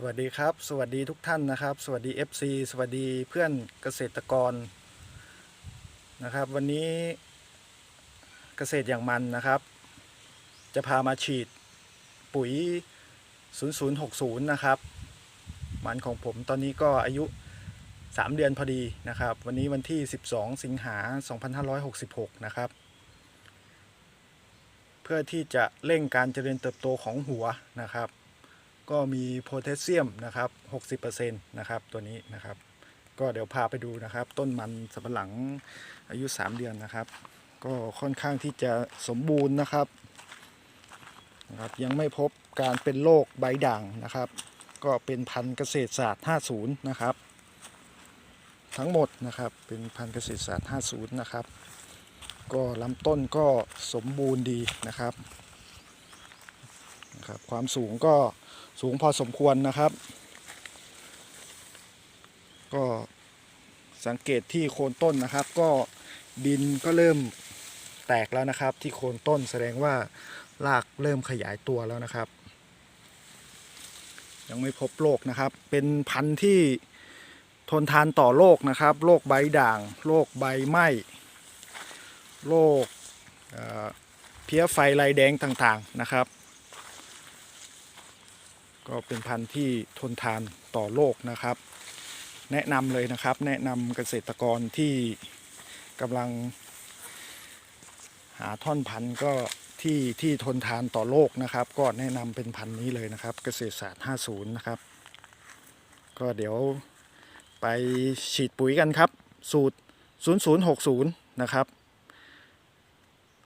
สวัสดีครับ สวัสดีทุกท่านนะครับ สวัสดี FC สวัสดีเพื่อนเกษตรกรนะครับ วันนี้เกษตรอย่างมันนะครับ จะพามาฉีดปุ๋ย 0060 นะครับมันของผมตอนนี้ก็อายุ 3 เดือนพอดีนะครับ วันนี้วันที่ 12 สิงหา 2566 นะครับ เพื่อที่จะเร่งการเจริญเติบโตของหัวนะครับ ก็มีโพแทสเซียมนะครับ60%นะครับตัวนี้นะครับ ก็เดี๋ยวพาไปดูนะครับ ต้นมันสำปะหลังอายุ 3 เดือนนะครับ ก็ค่อนข้างที่จะสมบูรณ์นะครับนะครับ ยังไม่พบการเป็นโรคใบด่างนะครับ ก็เป็นพันธุ์เกษตรศาสตร์ 50 นะครับ ทั้งหมดนะครับเป็นพันธุ์เกษตรศาสตร์ 50 นะครับ ก็ลำต้นก็สมบูรณ์ดีนะครับ นะครับ ความสูงก็สูงพอสมควรนะครับ ก็สังเกตที่โคนต้นนะครับ ก็ดินก็เริ่มแตกแล้วนะครับ ที่โคนต้นแสดงว่ารากเริ่มขยายตัวแล้วนะครับ ยังไม่พบโรคนะครับ เป็นพันธุ์ที่ทนทานต่อโรคนะครับโรคใบด่างโรคใบไหม้โรคเพี้ยไฟลายแดงต่างๆนะครับ ก็เป็นพันธุ์ที่ทนทานต่อโลกนะครับ แนะนำเลยนะครับ แนะนำเกษตรกรที่กำลัง หาท่อนพันธุ์ก็ที่ที่ทนทานต่อโลกนะครับ ก็แนะนำเป็นพันธุ์นี้เลยนะครับ เกษตรศาสตร์ 50 นะครับ ก็เดี๋ยวไปฉีดปุ๋ยกันครับ สูตร 0060 นะครับ